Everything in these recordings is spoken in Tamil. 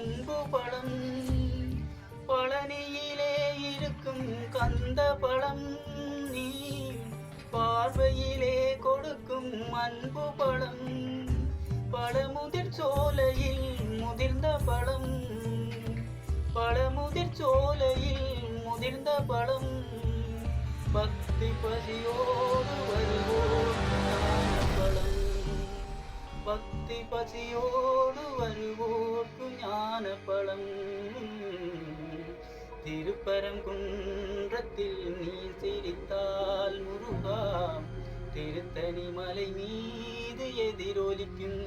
அன்பு பழம் பழனியிலே இருக்கும் கந்த பழம் நீ பார்வையிலே கொடுக்கும் அன்பு பழம் பழமுதிர் சோலையில் முதிர்ந்த பழம் பழமுதிர் சோலையில் முதிர்ந்த பழம் பக்தி பசியோடு வருவோம். பக்தி பசியோடு வருவோர்க்கு ஞான பழம் திருப்பரங்குன்றத்தில் நீ சிரித்தால் முருகா திருத்தணி மலை மீது எதிரொலிக்கும்.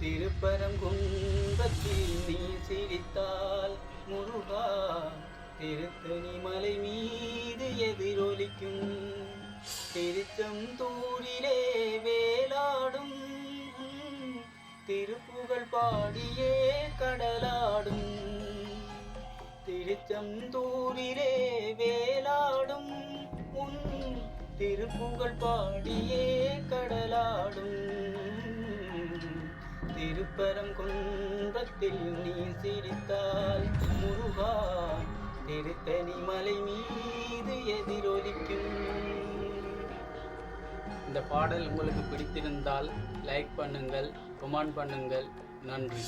திருப்பரங்குன்றத்தில் நீ சிரித்தால் முருகா திருத்தணி மலை மீது எதிரொலிக்கும். திருச்செந்தூரிலே வே பாடியே கடலாடும் திருச்செந்தூரிலே வேலாடும் உன் திருப்புகழ் பாடியே கடலாடும் திருப்பரங்குன்றத்தில் நீ சிரித்தால் முருகா திருத்தனி மலை மீது எதிரொலிக்கும் இந்த பாடல் உங்களுக்கு பிடித்திருந்தால் லைக் பண்ணுங்கள் கமெண்ட் பண்ணுங்கள். நன்றி.